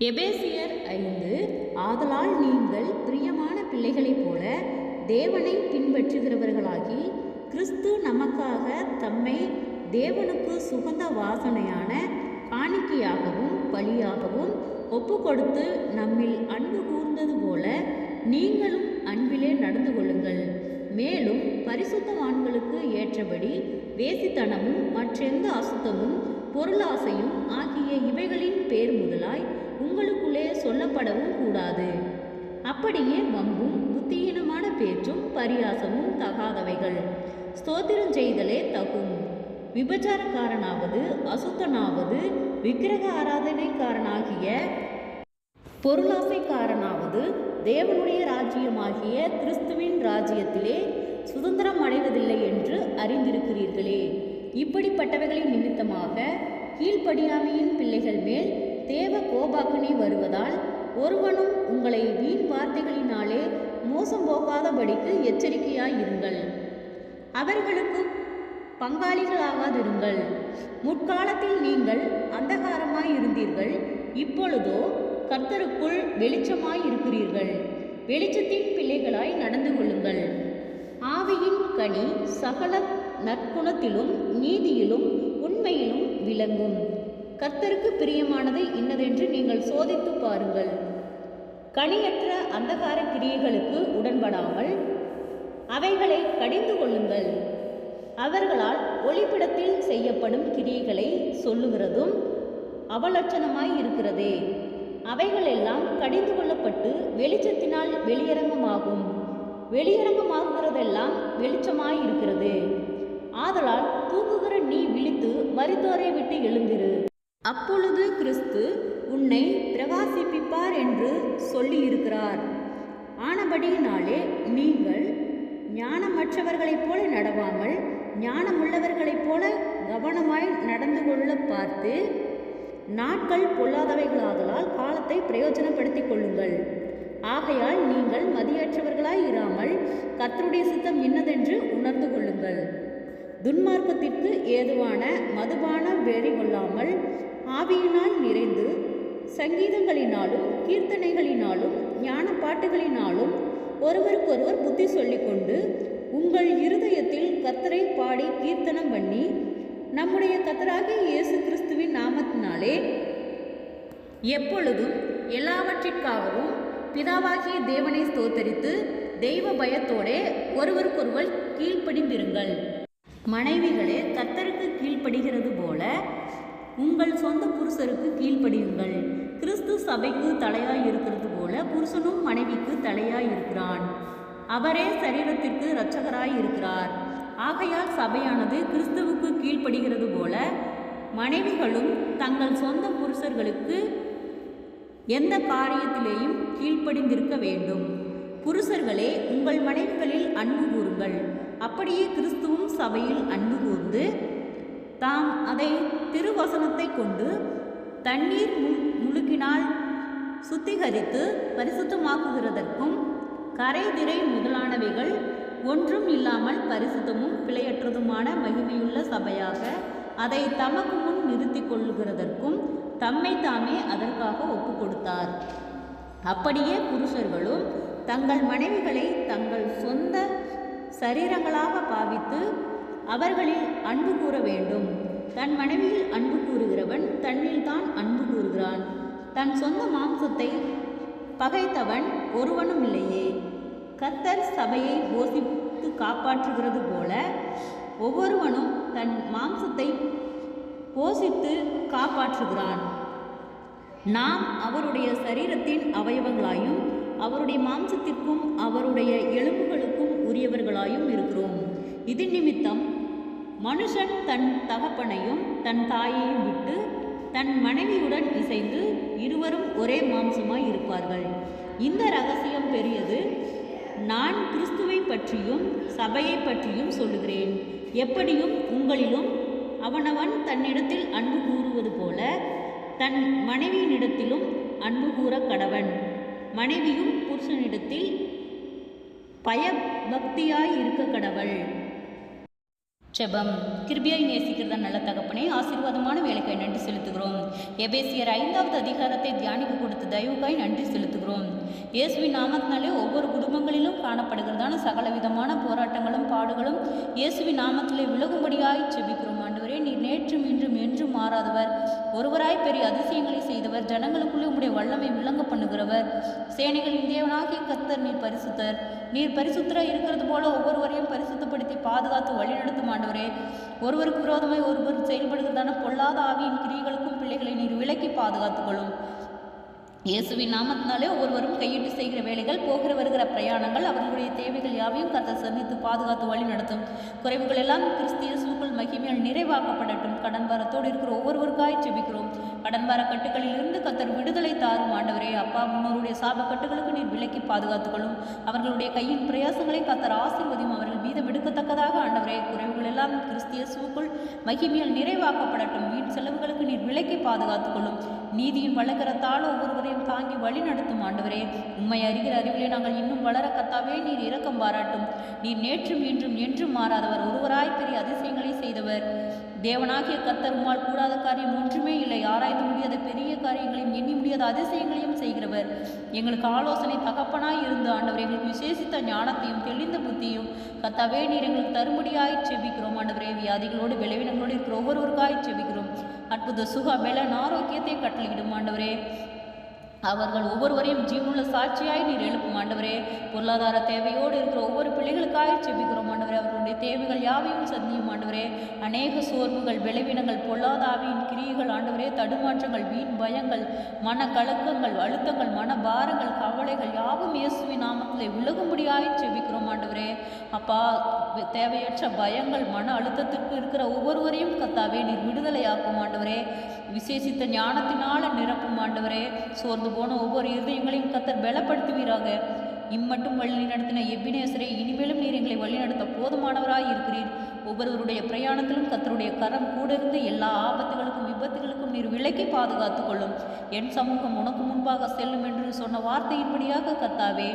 எபேசியர் ஐந்து ஆதலால் நீங்கள் பிரியமான பிள்ளைகளைப் போல தேவனை பின்பற்றுகிறவர்களாகி கிறிஸ்து நமக்காக தம்மை தேவனுக்கு சுகந்த வாசனையான காணிக்கையாகவும் பலியாகவும் ஒப்பு கொடுத்து நம்மில் அன்பு கூர்ந்தது போல நீங்களும் அன்பிலே நடந்து கொள்ளுங்கள். மேலும் பரிசுத்தவான்களுக்கு ஏற்றபடி வேசித்தனமும் மற்றெந்த அசுத்தமும் பொருளாசையும் ஆகிய இவைகளின் பேர் முதலாய் உங்களுக்குள்ளே கூடாது. அப்படியே வம்பும் புத்தியீனமான பேச்சும் பரியாசமும் தகாதவைகள். ஸ்தோத்திரம் செய்தலே தகும். விபச்சாரக்காரனாவது அசுத்தனாவது விக்கிரக ஆராதனைக்காரனாகிய பொருளாசைக்காரனாவது தேவனுடைய ராஜ்யமாகிய கிறிஸ்துவின் ராஜ்யத்திலே சுதந்திரம் அடைவதில்லை என்று அறிந்திருக்கிறீர்களே. இப்படிப்பட்டவைகளின் நிமித்தமாக கீழ்ப்படியாமையின் பிள்ளைகள் மேல் தேவ கோபாக்கனை வருவதால் ஒருவனும் உங்களை வீண் வார்த்தைகளினாலே மோசம் போகாதபடிக்கு எச்சரிக்கையாயிருங்கள். அவர்களுக்கு பங்காளிகளாகாதிருங்கள். முற்காலத்தில் நீங்கள் அந்தகாரமாய் இருந்தீர்கள் இப்பொழுதோ கர்த்தருக்குள் வெளிச்சமாய் இருக்கிறீர்கள் வெளிச்சத்தின் பிள்ளைகளாய் நடந்து கொள்ளுங்கள் ஆவியின் கனி சகல நற்குணத்திலும் நீதியிலும் உண்மையிலும் விளங்கும். கர்த்தருக்கு பிரியமானது இன்னதென்று நீங்கள் சோதித்து பாருங்கள். கனியற்ற அந்தகார கிரியைகளுக்கு உடன்படாமல் அவைகளை கடிந்து கொள்ளுங்கள். அவர்களால் ஒளிப்பிடத்தில் செய்யப்படும் கிரியைகளை சொல்லுகிறதும் அவலட்சணமாய் இருக்கிறதே. அவைகளெல்லாம் கடிந்து கொள்ளப்பட்டு வெளிச்சத்தினால் வெளியரங்கமாகும். வெளியரங்கமாகுகிறதெல்லாம் வெளிச்சமாய் இருக்கிறது. ஆதலால் தூங்குகிற நீ விழித்து மறித்தோரை விட்டு எழுந்திரு. அப்பொழுது கிறிஸ்து கொடுப்பார் என்று சொல்லியிருக்கிறார். ஆனபடியினாலே நீங்கள் ஞானமற்றவர்களைப் போல நடவாமல் ஞானமுள்ளவர்களைப் போல கவனமாய் நடந்து கொள்ள பார்த்து நாட்கள் பொல்லாதவைகளாதலால் காலத்தை பிரயோஜனப்படுத்திக் கொள்ளுங்கள். ஆகையால் நீங்கள் மதியற்றவர்களாய் இராமல் கத்தருடைய சித்தம் இன்னதென்று உணர்ந்து கொள்ளுங்கள். துன்மார்க்கத்திற்கு ஏதுவான மதுபான வெறி கொள்ளாமல் ஆவியினால் நிறைந்து சங்கீதங்களினாலும் கீர்த்தனைகளினாலும் ஞான பாட்டுகளினாலும் ஒருவருக்கொருவர் புத்தி சொல்லிக்கொண்டு உங்கள் இருதயத்தில் கத்தரை பாடி கீர்த்தனம் பண்ணி நம்முடைய கத்தராகிய இயேசு கிறிஸ்துவின் நாமத்தினாலே எப்பொழுதும் எல்லாவற்றிற்காகவும் பிதாவாகிய தேவனை ஸ்தோத்தரித்து தெய்வ பயத்தோடே ஒருவருக்கொருவர் கீழ்ப்படிந்திருங்கள். மனைவிகளே கத்தருக்கு கீழ்ப்படுகிறது போல உங்கள் சொந்த புருஷருக்கு கீழ்ப்படியுங்கள். சபைக்கு தலையாய் இருக்கிறது போல புருஷனும் மனைவிக்கு தலையாய் இருக்கிறான் அவரே சரீரத்திற்கு இரட்சகராய் இருக்கிறார் ஆகையால் சபையானது கிறிஸ்துவுக்கு கீழ்ப்படுகிறது போல மனைவிகளும் தங்கள் சொந்த புருஷர்களுக்கு எந்த காரியத்திலேயும் கீழ்ப்படிந்திருக்க வேண்டும். புருஷர்களே உங்கள் மனைவிகளில் அன்பு கூறுங்கள். அப்படியே கிறிஸ்துவும் சபையில் அன்பு கூர்ந்து தாம் அதை திருவசனத்தை கொண்டு தண்ணீர் முழுக்கினால் சுத்திகரித்து பரிசுத்தமாக்குகிறதற்கும் கரைதிரை முதலானவைகள் ஒன்றும் இல்லாமல் பரிசுத்தமும் பிழையற்றதுமான மகிமையுள்ள சபையாக அதை தமக்கு முன் நிறுத்தி கொள்ளுகிறதற்கும் தம்மை தாமே அதற்காக ஒப்பு கொடுத்தார் அப்படியே புருஷர்களும் தங்கள் மனைவிகளை தங்கள் சொந்த சரீரங்களாக பாவித்து அவர்களில் அன்பு கூற வேண்டும். தன் மனைவியில் அன்பு கூறுகிறவன் தன்னில் தான் அன்பு கூறுகிறான். தன் சொந்த மாம்சத்தை பகைத்தவன் ஒருவனும் இல்லையே. கத்தர் சபையை போஷித்து காப்பாற்றுகிறது போல ஒவ்வொருவனும் தன் மாம்சத்தை போஷித்து காப்பாற்றுகிறான். நாம் அவருடைய சரீரத்தின் அவயவங்களாயும் அவருடைய மாம்சத்திற்கும் அவருடைய எலும்புகளுக்கும் உரியவர்களாயும் இருக்கிறோம். இது நிமித்தம் மனுஷன் தன் தகப்பனையும் தன் தாயையும் விட்டு தன் மனைவியுடன் இசைந்து இருவரும் ஒரே மாம்சமாய் இருப்பார்கள். இந்த ரகசியம் பெரியது. நான் கிறிஸ்துவை பற்றியும் சபையை பற்றியும் சொல்லுகிறேன். எப்படியும் உங்களிலும் அவனவன் தன்னிடத்தில் அன்பு கூறுவது போல தன் மனைவியினிடத்திலும் அன்பு கூற கடவன். மனைவியும் புருஷனிடத்தில் பயபக்தியாய் இருக்க கடவள். ஜெபம் கிருபியாய் நேசிக்கிறத நல்ல தகப்பனே ஆசீர்வாதமான வேலைக்காய் நன்றி செலுத்துகிறோம். எபேசியர் ஐந்தாவது அதிகாரத்தை தியானிக்க கொடுத்த தயவுக்காய் நன்றி செலுத்துகிறோம். இயேசுவின் நாமத்தினாலே ஒவ்வொரு குடும்பங்களிலும் காணப்படுகிறதான சகலவிதமான போராட்டங்களும் பாடுகளும் இயேசுவின் நாமத்திலே விலகும்படியாய் செபிக்கிறோம். ஆண்டவரே நீர் நேற்றும் இன்றும் என்றும் மாறாதவர். ஒருவராய் பெரிய அதிசயங்களை செய்தவர். ஜனங்களுக்குள்ளே உம்முடைய வல்லமை விளங்க பண்ணுகிறவர். சேனைகளின் தேவனாகிய கத்தர் நீர் பரிசுத்தர். நீர் பரிசுத்தராக இருக்கிறது போல ஒவ்வொருவரையும் பரிசுத்தப்படுத்தி பாதுகாத்து வழிநடத்தும் ஆண்டவரே ஒருவருக்கு விரோதமாய் ஒருவர் செயல்படுகிறதான பொல்லாத ஆவியின் கிரிகளுக்கும் பிள்ளைகளை நீர் விலக்கி பாதுகாத்துக்கொள்ளும். இயேசுவின் நாமத்தினாலே ஒவ்வொருவரும் கையிட்டு செய்கிற வேலைகள் போகிற வருகிற பிரயாணங்கள் அவர்களுடைய தேவைகள் யாவையும் கர்த்தர் சந்தித்து பாதுகாத்து வழி நடத்தும். குறைவுகள் எல்லாம் கிறிஸ்திய இயேசுக்குள் மகிமையால் நிறைவாக்கப்படட்டும். கடன் பாரத்தோடு இருக்கிற ஒவ்வொருவருக்காய் செபிக்கிறோம் கடன்பார கட்டுகளில் இருந்து கத்தர் விடுதலை தாரும் ஆண்டவரே. அப்பா முன்னோருடைய சாப கட்டுகளுக்கு நீர் விலக்கி பாதுகாத்துக்கொள்ளும். அவர்களுடைய கையின் பிரயாசங்களை கத்தர் ஆசீர்வதியும். அவர்கள் மீது எடுக்கத்தக்கதாக ஆண்டவரே. குறைவுகள் எல்லாம் கிறிஸ்திய சூக்குள் மகிமையால் நிறைவாக்கப்படட்டும். வீண் செலவுகளுக்கு நீர் விலக்கி பாதுகாத்துக்கொள்ளும். நீதியின் வழக்கரத்தால் ஒவ்வொருவரையும் தாங்கி வழி நடத்தும் ஆண்டவரே. உண்மை அறிகிற அறிவிலே நாங்கள் இன்னும் வளர கத்தாவே நீர் இரக்கம் பாராட்டும். நீர் நேற்றும் இன்றும் என்றும் மாறாதவர். ஒருவராய் பெரிய அதிசயங்களை செய்தவர். தேவனாகிய கத்தர் கூடாத காரியம் ஒன்றுமே இல்லை. ஆராய்ந்து முடியாத பெரிய காரியங்களையும் எண்ணி முடியாத அதிசயங்களையும் செய்கிறவர். எங்களுக்கு ஆலோசனை தகப்பனாய் இருந்து ஆண்டவர் எங்களுக்கு விசேஷித்த ஞானத்தையும் தெளிந்த புத்தியும் கத்தாவே நீர் எங்களுக்கு தரும்படியாய் செபிக்கிறோம். ஆண்டவரே வியாதிகளோடு விளைவினங்களோடு இருக்கிற ஒவ்வொருவருக்காய் செபிக்கிறோம். அற்புத சுக பலன் ஆரோக்கியத்தை கட்டளையிடும். ஆண்டவரே அவர்கள் ஒவ்வொருவரையும் ஜீவனுள்ள சாட்சியாய் நீர் எழுப்பும் ஆண்டவரே. பொருளாதார தேவையோடு இருக்கிற ஒவ்வொரு பிள்ளைகளுக்காக செபிக்கிறோம் ஆண்டவரே. அவர்களுடைய தேவைகள் யாவையும் சந்தியும் ஆண்டவரே. அநேக சோர்வுகள் விளைவினங்கள் பொல்லாதாவியின் கிரியைகள் ஆண்டவரே. தடுமாற்றங்கள் வீண் பயங்கள் மன கலக்கங்கள் அழுத்தங்கள் மன பாரங்கள் கவலைகள் யாவும் இயேசுவின் நாமத்திலே விலகும்படியாய் செபிக்கிறோம் ஆண்டவரே. அப்பா தேவையற்ற பயங்கள் மன அழுத்தத்திற்கு இருக்கிற ஒவ்வொருவரையும் கத்தாவே நீர் விடுதலையாக்கும் ஆண்டவரே. விசேஷித்த ஞானத்தினால நிரப்பும் ஆண்டவரே. சோர்ந்து போன ஒவ்வொரு இருதயங்களையும் கத்தர் பலப்படுத்துவீராக. இம்மட்டும் வழி நடத்தின எபினேசரே இனிமேலும் நீர் எங்களை வழிநடத்த போதுமானவராய் இருக்கிறீர். ஒவ்வொருவருடைய பிரயாணத்திலும் கத்தருடைய கரம் கூட இருந்து எல்லா ஆபத்துகளுக்கும் விபத்துகளுக்கும் நீர் விலக்கி பாதுகாத்து கொள்ளும். என் சமூகம் உனக்கு முன்பாக செல்லும் என்று சொன்ன வார்த்தையின்படியாக கத்தாவே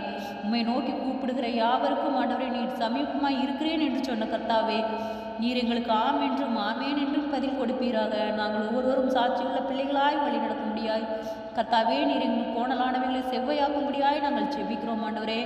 உம்மை நோக்கி கூப்பிடுகிற யாவருக்கும் ஆண்டவரை நீர் சமீபமாய் இருக்கிறேன் என்று சொன்ன கத்தாவே நீர் எங்களுக்கு ஆம் என்றும் ஆமேன் என்றும் பதில் கொடுப்பீராக. நாங்கள் ஒவ்வொருவரும் சாட்சியுள்ள பிள்ளைகளாய் வழி நடக்க முடியாய் கத்தாவே நீர் எங்கள் கோணலானவைகளை செவ்வையாக்கும்படியாய் நாங்கள் செபிக்கிறோம் ஆண்டவரே.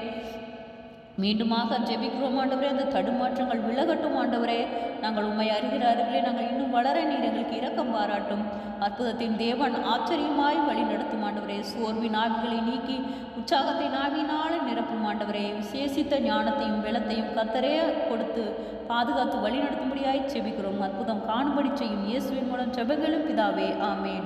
மீண்டுமாக ஜெபிக்கிறோம் ஆண்டவரே. அந்த தடுமாற்றங்கள் விலகட்டும் ஆண்டவரே. நாங்கள் உண்மை அறிகிற அறிவிலே நாங்கள் இன்னும் வளர நீர் எங்களுக்கு இரக்கம் பாராட்டும். அற்புதத்தின் தேவன் ஆச்சரியமாய் வழி நடத்தும் ஆண்டவரே. சோர்வின் ஆவிகளை நீக்கி உற்சாகத்தை நாவினால் நிரப்பும் ஆண்டவரே. விசேஷித்த ஞானத்தையும் வெள்ளத்தையும் கத்தரே கொடுத்து பாதுகாத்து வழி நடத்தும்படியாய் செபிக்கிறோம் அற்புதம் காணும்படி செய்யும் இயேசுவின் மூலம் ஜெபங்களும் பிதாவே. ஆமேன்.